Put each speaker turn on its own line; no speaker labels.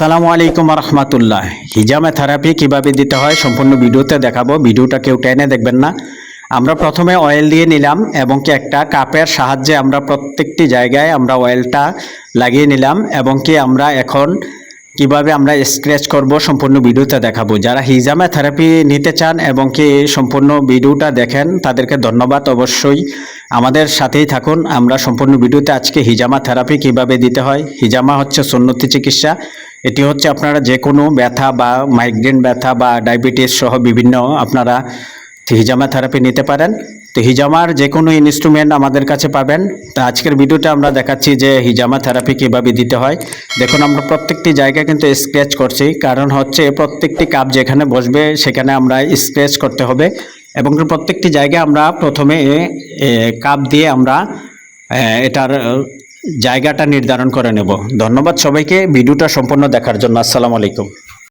আসসালামু আলাইকুম রহমতুল্লাহ হিজামা থেরাপি কীভাবে দিতে হয় সম্পূর্ণ ভিডিওতে দেখাবো। ভিডিওটা কেউ টেনে দেখবেন না। আমরা প্রথমে অয়েল দিয়ে নিলাম এবং কি একটা কাপের সাহায্যে আমরা প্রত্যেকটি জায়গায় আমরা অয়েলটা লাগিয়ে নিলাম এবং কি আমরা এখন কীভাবে আমরা স্ক্র্যাচ করব সম্পূর্ণ ভিডিওতে দেখাবো। যারা হিজামে থেরাপি নিতে চান এবং কি সম্পূর্ণ ভিডিওটা দেখেন, তাদেরকে ধন্যবাদ অবশ্যই। আমাদের সাথেই থাকুন। আমরা সম্পূর্ণ ভিডিওতে আজকে হিজামা থেরাপি কীভাবে দিতে হয়। হিজামা হচ্ছে সুন্নতি চিকিৎসা। এটি হচ্ছে আপনারা যে কোনো ব্যথা বা মাইগ্রেন ব্যথা বা ডায়াবেটিস সহ বিভিন্ন আপনারা হিজামা থেরাপি নিতে পারেন। তো হিজামার যে কোনো ইনস্ট্রুমেন্ট আমাদের কাছে পাবেন। তা আজকের ভিডিওতে আমরা দেখাচ্ছি যে হিজামা থেরাপি কীভাবে দিতে হয়। দেখুন, আমরা প্রত্যেকটি জায়গায় কিন্তু স্ক্র্যাচ করছি। কারণ হচ্ছে প্রত্যেকটি কাপ যেখানে বসবে, সেখানে আমরা স্ক্র্যাচ করতে হবে। এবং প্রত্যেকটি জায়গায় আমরা প্রথমে কাপ দিয়ে আমরা এটার জায়গাটা নির্ধারণ করে নেব। ধন্যবাদ সবাইকে। ভিডিওটা সম্পূর্ণ দেখার জন্য আসসালামু আলাইকুম।